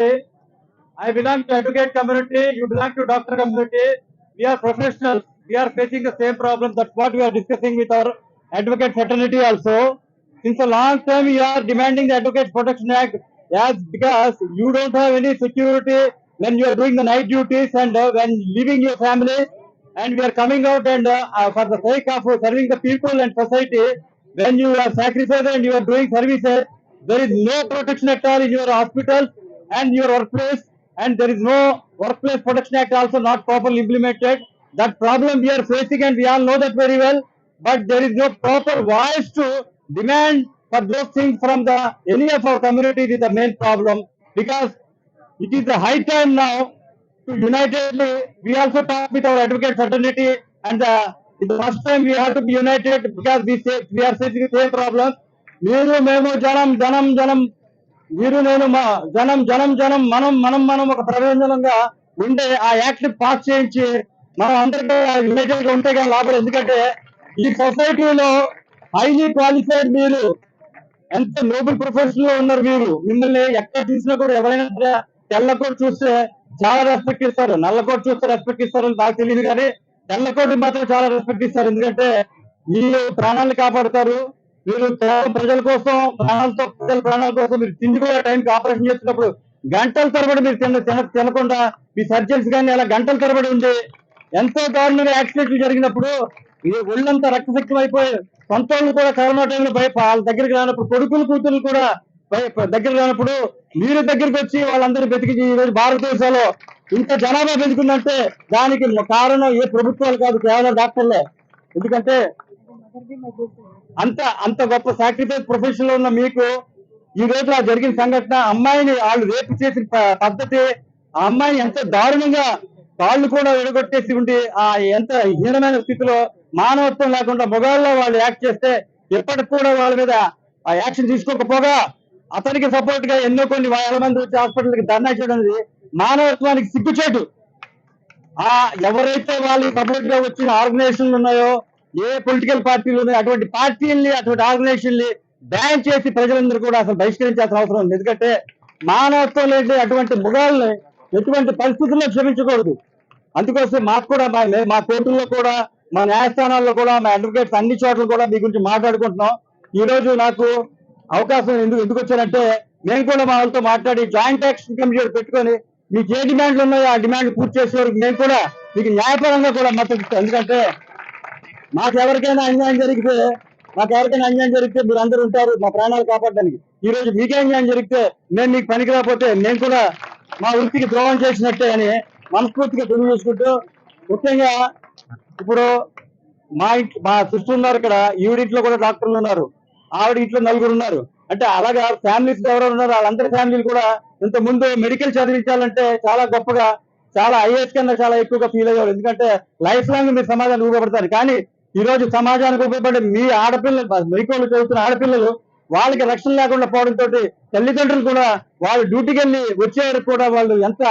I belong to advocate community, you belong to doctor community. We are professionals. We are facing the same problem. That's what we are discussing with our advocate fraternity also. Since a long time, we are demanding the Advocate Protection Act as because you don't have any security when you are doing the night duties and uh, when leaving your family. And we are coming out and uh, uh, for the sake of serving the people and society, when you are sacrificed and you are doing services, there is no protection at all in your hospitals and your workplace and there is no workplace protection act also not properly implemented that problem we are facing and we all know that very well but there is no proper voice to demand for those things from the any of our community is the main problem because it is the high time now to unitedly we also talk with our advocate fraternity and the it's the first time we have to be united because we say we are facing the same problem మీరు మేము జనం జనం జనం మీరు నేను మా జనం జనం జనం మనం మనం మనం ఒక ప్రయోజనంగా ఉండే ఆ యాక్ట్ పాస్ చేయించి మనం అందరికీ యునైటెడ్గా ఉంటే కానీ లాభం ఎందుకంటే ఈ సొసైటీలో హైలీ క్వాలిఫైడ్ మీరు ఎంత నోబెల్ ప్రొఫెషన్లో ఉన్నారు మీరు మిమ్మల్ని ఎక్కడ చూసినా కూడా ఎవరైనా సరే తెల్ల చూస్తే చాలా రెస్పెక్ట్ ఇస్తారు. నల్లకోట చూస్తే రెస్పెక్ట్ ఇస్తారు అని నాకు తెలియదు కానీ తెల్లకోటి మాత్రం చాలా రెస్పెక్ట్ ఇస్తారు. ఎందుకంటే మీరు ప్రాణాలు కాపాడుతారు. మీరు ప్రజల కోసం ప్రాణాలతో ప్రజల ప్రాణాల కోసం మీరు తిండి కూడా టైంకి ఆపరేషన్ చేస్తున్నప్పుడు గంటల తరబడి మీరు తిన తినకుండా మీ సర్జన్స్ కానీ అలా గంటల తరబడి ఉంది ఎంతో దారుణంగా యాక్సిడెంట్లు జరిగినప్పుడు ఇది ఒళ్ళంతా రక్తశక్తం అయిపోయి సొంత కూడా కరోనా టైంలో భయ వాళ్ళ దగ్గరికి రానప్పుడు కొడుకులు కూతురు కూడా భయ- రానప్పుడు మీరు దగ్గరికి వచ్చి వాళ్ళందరూ బతికి ఈరోజు భారతదేశంలో ఇంత జనాభా పెంచుకుందంటే దానికి కారణం ఏ ప్రభుత్వాలు కాదు కేవలం డాక్టర్లే. ఎందుకంటే అంత అంత గొప్ప సాక్రిఫైస్ ప్రొఫెషన్లో ఉన్న మీకు ఈ రోజు ఆ జరిగిన సంఘటన అమ్మాయిని వాళ్ళు రేపు చేసిన ప- పద్ధతి ఆ అమ్మాయిని ఎంత దారుణంగా కాళ్ళు కూడా విడగొట్టేసి ఉండి ఆ ఎంత హీనమైన స్థితిలో మానవత్వం లేకుండా మొగాల్లో వాళ్ళు యాక్ట్ చేస్తే ఎప్పటికి కూడా వాళ్ళ మీద ఆ యాక్షన్ తీసుకోకపోగా అతనికి సపోర్ట్గా ఎన్నో కొన్ని వేల మంది వచ్చి హాస్పిటల్కి ధర్నా చేయడం అనేది మానవత్వానికి సిగ్గుచేటు. ఆ ఎవరైతే వాళ్ళు సపోర్ట్గా వచ్చిన ఆర్గనైజేషన్లు ఉన్నాయో ఏ పొలిటికల్ పార్టీలు ఉన్నాయో అటువంటి పార్టీల్ని అటువంటి ఆర్గనైజేషన్లు బ్యాన్ చేసి ప్రజలందరూ కూడా అసలు బహిష్కరించాల్సిన అవసరం ఉంది. ఎందుకంటే మానవత్వం లేని అటువంటి ముగాల్ని ఎటువంటి పరిస్థితుల్లో క్షమించకూడదు. అందుకోసం మాకు కూడా మా మా కోర్టుల్లో కూడా మా న్యాయస్థానాల్లో కూడా మా అడ్వకేట్స్ అన్ని చోట్ల కూడా మీ గురించి మాట్లాడుకుంటున్నాం. ఈ రోజు నాకు అవకాశం ఎందుకు ఎందుకు వచ్చానంటే మేము కూడా మా వాళ్ళతో మాట్లాడి జాయింట్ యాక్షన్ కమిటీ పెట్టుకొని మీకు ఏ డిమాండ్లు ఉన్నాయో ఆ డిమాండ్ పూర్తి చేసే వరకు మేము కూడా మీకు న్యాయపరంగా కూడా మద్దతు ఎందుకంటే మాకు ఎవరికైనా అన్యాయం జరిగితే మాకు ఎవరికైనా అన్యాయం జరిగితే మీరు అందరూ ఉంటారు మా ప్రాణాలు కాపాడడానికి. ఈ రోజు మీకే అన్యాయం జరిగితే మేము మీకు పనికి రాకపోతే మేము కూడా మా వృత్తికి ద్రోహం చేసినట్టే అని మనస్ఫూర్తిగా చూసుకుంటూ ముఖ్యంగా ఇప్పుడు మా ఇంటి మా సిస్టర్ ఉన్నారు ఇక్కడ ఈవిడింట్లో కూడా డాక్టర్లు ఉన్నారు ఆవిడ ఇంట్లో నలుగురు ఉన్నారు. అంటే అలాగా ఫ్యామిలీస్ ఎవరెవరు ఉన్నారు వాళ్ళందరి ఫ్యామిలీలు కూడా ఇంత ముందు మెడికల్ చదివించాలంటే చాలా గొప్పగా చాలా ఐఏఎస్ కన్నా చాలా ఎక్కువగా ఫీల్ అయ్యేవాళ్ళు. ఎందుకంటే లైఫ్ లాంగ్ మీరు సమాజానికి ఊగబడతారు. కానీ ఈ రోజు సమాజానికి ఉపయోగపడే మీ ఆడపిల్లలు మెడికల్ చదువుతున్న ఆడపిల్లలు వాళ్ళకి రక్షణ లేకుండా పోవడంతో తల్లిదండ్రులు కూడా వాళ్ళు డ్యూటీకి వెళ్ళి వచ్చేవారు కూడా వాళ్ళు ఎంత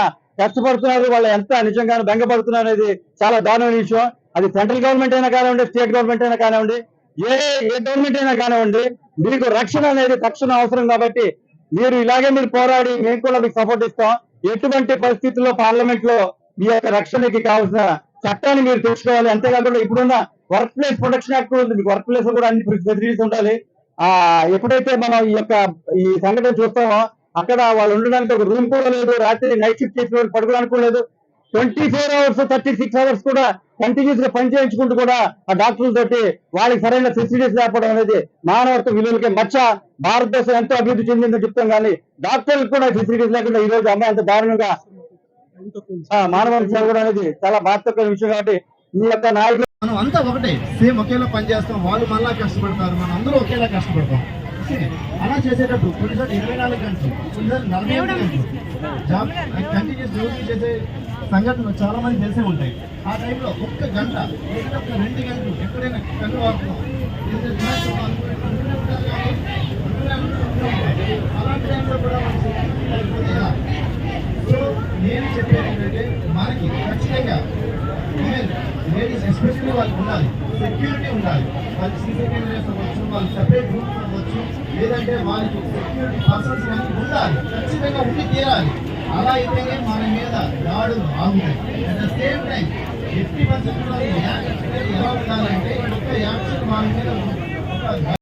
కష్టపడుతున్నారు వాళ్ళు ఎంత నిజంగా బెంగపడుతున్నారు అనేది చాలా దారుణమైన విషయం. అది సెంట్రల్ గవర్నమెంట్ అయినా కానివ్వండి స్టేట్ గవర్నమెంట్ అయినా కానివ్వండి ఏ ఏ గవర్నమెంట్ అయినా కానివ్వండి మీకు రక్షణ అనేది తక్షణ అవసరం కాబట్టి మీరు ఇలాగే మీరు పోరాడి మేము కూడా మీకు సపోర్ట్ ఇస్తాం. ఎటువంటి పరిస్థితుల్లో పార్లమెంట్లో మీ యొక్క రక్షణకి కావాల్సిన చట్టాన్ని మీరు తెచ్చుకోవాలి. అంతేకాకుండా ఇప్పుడున్న వర్క్ ప్లేస్ ప్రొటెక్షన్ యాక్ట్ ఉంది. మీకు వర్క్ ప్లేస్లో కూడా అన్ని ఫెసిలిటీస్ ఉండాలి. ఆ ఎప్పుడైతే మనం ఈ యొక్క ఈ సంఘటన చూస్తామో అక్కడ వాళ్ళు ఉండడానికి ఒక రూమ్ కూడా లేదు. రాత్రి నైట్ షిఫ్ట్ చేసిన వాళ్ళు పడుకోవడానికి లేదు. Twenty four hours thirty six hours కూడా కంటిన్యూస్గా పని చేయించుకుంటూ కూడా ఆ డాక్టర్ల తోటి వాళ్ళకి సరైన ఫెసిలిటీస్ లేకపోవడం అనేది మానవత్వ విలువలకి మచ్చ. భారతదేశం ఎంతో అభివృద్ధి చెందిందని చెప్తాం కానీ డాక్టర్లకు కూడా ఫెసిలిటీస్ లేకుండా ఈ రోజు అమ్మాయి అంత దారుణంగా మానవ సేవ అనేది చాలా బాధ్యత విషయం కాబట్టి మీ యొక్క నాయకులు మనం అంతా ఒకటే. సేమ్ ఒకేలా పని చేస్తాం. వాళ్ళు మళ్ళా కష్టపడతారు. మనం అందరూ ఒకేలా కష్టపడతాం? అలా చేసేటప్పుడు కొన్నిసార్లు ఇరవై నాలుగు గంటలు కొన్నిసార్లు నలభై ఎనిమిది గంటలు. జాబ్ కంటిన్యూస్ డ్యూటీ చేసే సంఘటనలు చాలా మంది తెలిసే ఉంటాయి. ఆ టైంలో ఒక్క గంట ఒక రెండు గంటలు ఎక్కడైనా కళ్ళు వాడుతున్నాం లేదా తినేస్తున్నాం అనుకునే- అనుకునే ఉంటారు కానీ అనుకునే అనుకుంటూ ఉంటాం. అలాంటి టైంలో కూడా మనం security లేకపోతే ఎలా? సో నేను చెప్పేది ఏంటంటే మనకి ఖచ్చితంగా లేడీస్ ఎస్పెషల్లీ వాళ్ళకి ఉండాలి. సెక్యూరిటీ ఉండాలి. వాళ్ళకి సీసీ కెమెరాస్ అవ్వచ్చు వాళ్ళు సెపరేట్ రూమ్స్ అవ్వచ్చు లేదంటే వాళ్ళకి సెక్యూరిటీ పర్సన్స్ కానీ ఉండాలి. ఖచ్చితంగా ఉండి తీరాలి. అలా అయితేనే మన మీద దాడులు ఆగుతాయి. అట్ ద సేమ్ టైం ఎట్టి పరిస్థితుల్లో ఎలా ఉండాలంటే ఒక యాక్షన్ మన మీద